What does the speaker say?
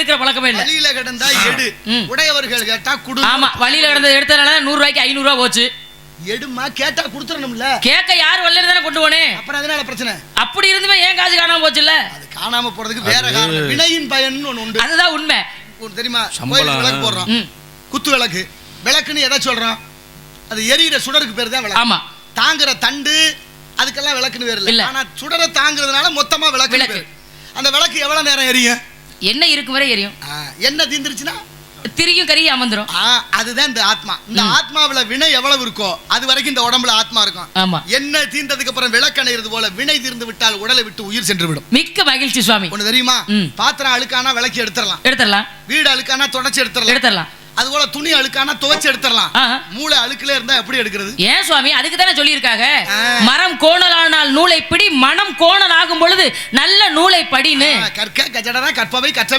எடுக்கிற பழக்கமே இல்ல. வழியில கிடந்தா எடு. உடையவர்கள் கேட்டா குடு. ஆமா வழியில கிடந்த எடுத்ததுனால நூறு ரூபாய்க்கு ஐநூறு ரூபாய் போச்சு. எடுமா கேட்டா கொடுத்துடணும்ல. கேட்க யார் வரல தானே கொண்டு போனேன் அப்புறம் அதனால பிரச்சனை. அப்படி இருந்துமே ஏன் காசு காணாம போச்சுல்ல? அது காணாம போறதுக்கு வேற காரணம். வினையின் பயன் ஒண்ணு உண்டு. அதுதான் உண்மை. தெரியுமா? விளக்கு போடுறோம். குத்து விளக்கு. விளக்குன்னு எதை சொல்றோம்? அது எரியிற சுடருக்கு பேர் தான் விளக்கு. ஆமா. தாங்குற தண்டு அதுக்கெல்லாம் விளக்குன்னு பேர் இல்ல. இல்ல. ஆனா சுடரை தாங்குறதுனால மொத்தமா விளக்கு. விளக்கு. அந்த விளக்கு எவ்வளவு நேரம் எரியும்? என்ன இருக்கும் வரை எரியும். என்ன தீந்துருச்சுன்னா? திரியும் கறியும் அமர்ந்துரும். அதுதான் இந்த ஆத்மா. இந்த ஆத்மாவுல வினை எவ்வளவு இருக்கோ அது வரைக்கும் இந்த உடம்புல ஆத்மா இருக்கும். ஆமா. என்ன தீர்ந்ததுக்கு அப்புறம் விளக்கணைகிறது போல வினை தீர்ந்து விட்டால் உடலை விட்டு உயிர் சென்று விடும் மிக்க மகிழ்ச்சி சுவாமி. ஒண்ணு தெரியுமா. பாத்திரம் அழுக்கானா விளக்கி எடுத்துடலாம். எடுத்துடலாம். வீடு அழுக்கானா தொடச்சி எடுத்துடலாம். எடுத்துடலாம். அது போல துணி அழுக்கானா துவைச்சு எடுத்துடலாம். மூளை அழுக்குல இருந்தா எப்படி எடுக்கிறது? ஏன் சுவாமி? அதுக்கு தானே சொல்லியிருக்காங்க. மரம் கோணலானால் நூலை பிடி மனம் கோணல் ஆகும் பொழுது நல்ல நூலை படின்னு. கற்க கஜடனா கற்பவை கற்றவை